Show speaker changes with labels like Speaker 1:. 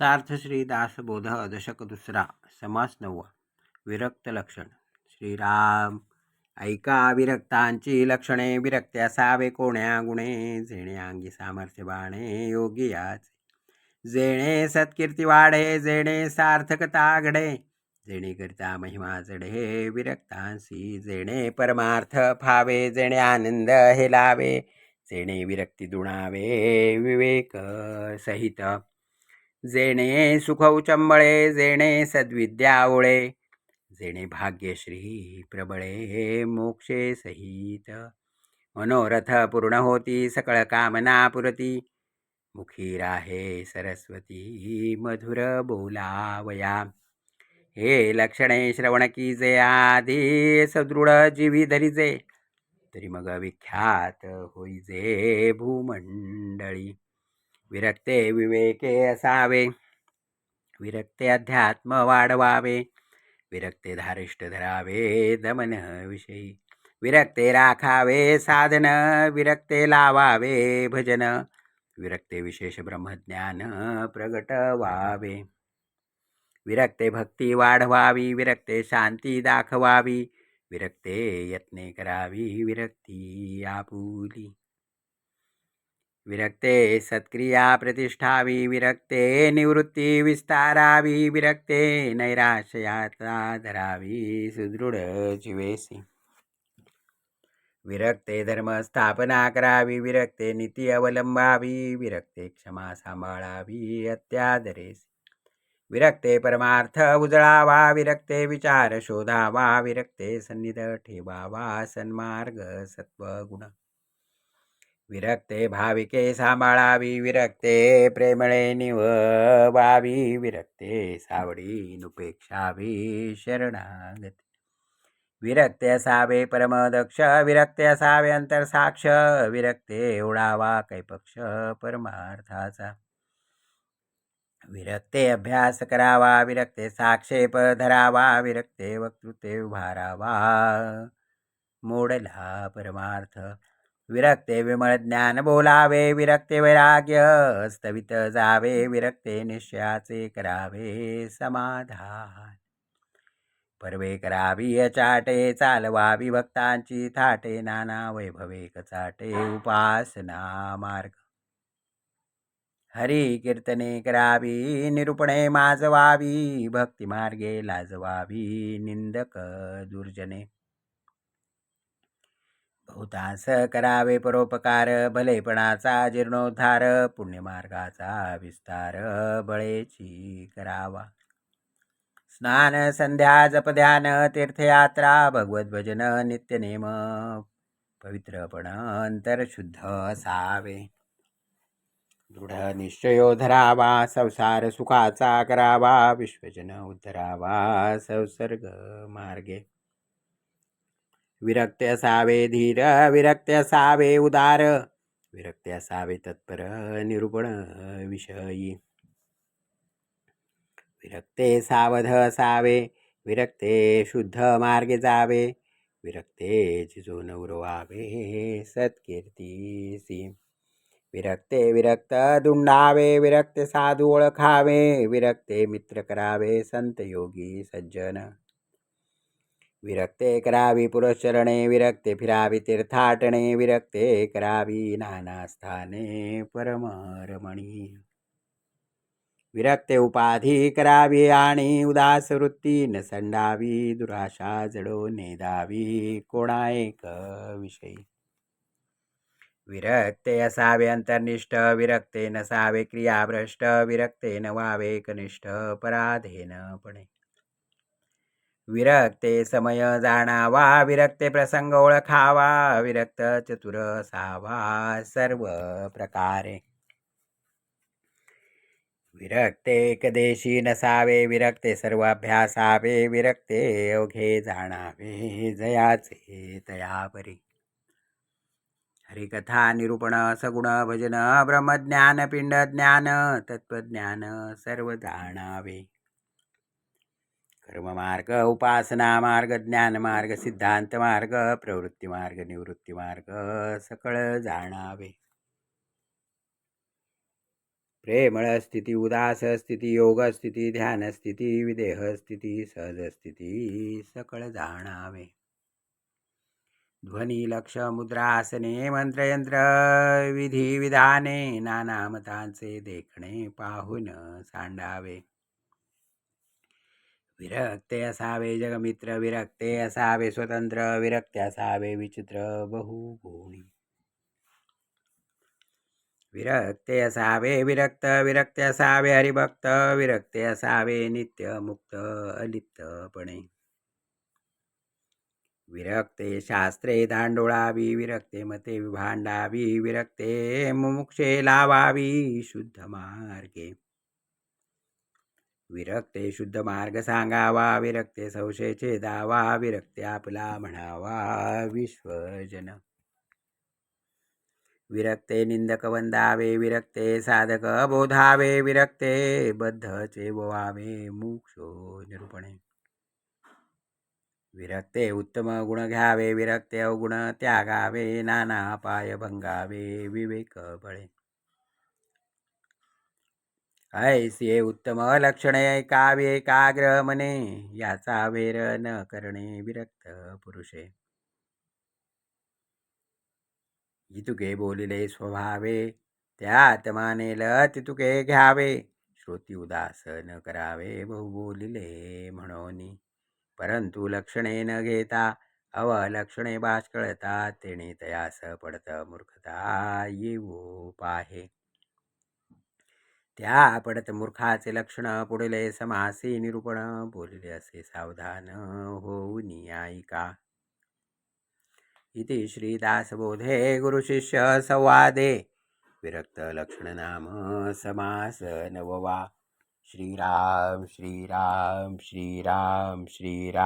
Speaker 1: सार्थ श्री दासबोध दशक दुसरा समास नववा विरक्त लक्षण श्रीराम ऐका विरक्तांची लक्षणे विरक्त्या असावे कोण्या गुणे जेणे अंगी सामर्थ्य बाणे योगी याच जेणे सत्कीर्ती वाढे जेणे सार्थकता घडे जेणे महिमा चढे विरक्तांसी जेणे परमार्थ फावे जेणे आनंद हे लावे जेणे विरक्ती दुणावे विवेक सहित जेणे सुखौचंबळे जेणे सद्विद्याओळे जेणे भाग्यश्री प्रबळे मोक्षे सहित। मनोरथ पूर्ण होती सकळ कामना पुरती। मुखी राहे सरस्वती मधुर बोलावया। हे लक्षणे श्रवण की जे आधी सदृढ जीवी धरिजे। तरी मग विख्यात होईजे भूमंडळी। विरक्ते विवेके असावे. विरक्ते अध्यात्म वाढवावे. विरक्ते धारिष्ट धरावे दमन विषयी. विरक्ते राखावे साधन विरक्ते लावावे भजन. विरक्ते विशेष ब्रह्मज्ञान प्रगट व्हावे विरक्ते भक्ती वाढवावी विरक्ते शांती दाखवावी. विरक्ते यत्ने करावी विरक्ती आपुली. विरक्ते सत्क्रिया प्रतिष्ठावी विरक्ते निवृत्ती विस्तारावी विरक्ते नैराश्याता धरावी सुदृढ जीवेसी. विरक्ते धर्म स्थापना करावी विरक्ते नीती अवलंबावी विरक्ते क्षमा सांभाळावी अत्यादरेस. विरक्ते परमार्थ उजळावा विरक्ते विचार शोधावा विरक्ते सन्निध ठेवावा सन्मार्ग सत्वगुण. विरक्ते भाविके सांभाळावी विरक्ते प्रेमळे निववावी विरक्ते सावडी नुपेक्षावी शरणागती. विरक्ते असावे परमदक्ष विरक्ते असावे अंतरसाक्ष विरक्ते उडावा कैपक्ष परमार्थाचा. विरक्ते अभ्यास करावा विरक्ते साक्षेप धरावा विरक्ते वक्तृत्वे उभारावा. मोडला परमार्थ. विरक्ते विमळ ज्ञान बोलावे विरक्ते वैराग्य स्थवित जावे विरक्ते निश्चयाचे करावे समाधान. परवे करावी अचाटे चालवावी भक्तांची थाटे नाना वैभवे कचाटे उपासना मार्ग. हरी कीर्तने करावी निरूपणे माजवावी भक्ती मार्गे लाजवावी निंदक दुर्जने. बहुतांस करावे परोपकार भलेपणाचा जीर्णोद्धार पुण्यमार्गाचा विस्तार बळेची करावा. स्नान संध्या जपध्यान तीर्थयात्रा भगवत भजन नित्यनेम पवित्रपण अंतर शुद्ध असावे. दृढ निश्चयो धरावा संसार सुखाचा करावा विश्वजन उद्धरावा संसर्ग मार्गे. विरक्त असावे धीर विरक्त असावे उदार विरक्त असावे तत्पर निरूपण विषयी. विरक्ते सावध असावे विरक्ते शुद्ध मार्गे जावे विरक्ते जिजो नवरवावे सत्कीर्तीसी. विरक्ते विरक्त दुंडावे विरक्ते साधू ओळखावे विरक्ते मित्र करावे संत योगी सज्जन. विरक्ते करावी पुरश्चरणे विरक्ते फिरावी तीर्थाटणे विरक्ते करावी नाना स्थाने परमरमणी. विरक्ते उपाधी करावी आणि उदास वृत्ती न संडावी दुराशा जडो नेदावी कोणा एक विषयी. विरक्ते असावे अंतर्निष्ठ विरक्ते नसावे क्रियाभ्रष्ट विरक्ते न वावे कनिष्ठ पराधीनपणे विरक्ते समय जाणावा विरक्ते प्रसंग ओळखावा विरक्त चतुर असावा सर्व प्रकारे. विरक्ते एकदेशी नसावे विरक्ते सर्व अभ्यासावे विरक्ते अवघे जाणावे जयाचे तयापरी. हरिकथा निरूपण सगुण भजन ब्रह्मज्ञान पिंड ज्ञान तत्वज्ञान सर्व जाणावे. कर्ममार्ग उपासना मार्ग ज्ञान मार्ग सिद्धांत मार्ग प्रवृत्ती मार्ग निवृत्ती मार्ग सकळ जाणावे. प्रेमळ स्थिती उदास स्थिती योग स्थिती ध्यान स्थिती विदेह स्थिती सहज स्थिती सकळ जाणावे. ध्वनी लक्ष मुद्रासने मंत्रयंत्र विधी विधाने नाना मतांचे देखणे पाहून सांडावे. विरक्ते असावे जगमित्र विरक्ते असावे स्वतंत्र विरक्ते असावे विचित्र बहुगुणी विरक्ते असावे विरक्त विरक्ते असावे हरिभक्त विरक्ते असावे नित्य मुक्त अलिप्तपणे. विरक्ते शास्त्रे दांडोळावी विरक्ते मते विभांडावी विरक्ते मुमुक्षे लावावी शुद्ध मार्गे. विरक्ते शुद्ध मार्ग सांगावा विरक्ते संशय छेदावा विरक्ते आपला म्हणावा विश्वजन. विरक्ते निंदक वंदावे विरक्ते साधक बोधावे विरक्ते बद्ध बोवावे मोक्षो निरूपणे. विरक्ते उत्तम गुण घ्यावे विरक्ते अवगुण त्यागावे नाना पाय भंगावे विवेक बळे. ऐसे उत्तम लक्षणे काव्ये काग्रह मने याचा वेर न करणे विरक्त पुरुषे. इतुके बोलिले स्वभावे त्यात मानेल तितुके घ्यावे. श्रोती उदास न करावे बहु बोलिले म्हणून. परंतु लक्षणे न घेता अवलक्षणे बास कळता तेणे तयास पडत मूर्खता येऊ पाहे. त्या पडत मूर्खाचे लक्षण पुढले समासी निरूपण बोलले असे सावधान होऊन ऐका इति श्रीदासबोधे गुरुशिष्य संवादे. विरक्त लक्षण नाम समास नववा. श्रीराम श्रीराम श्रीराम श्रीराम.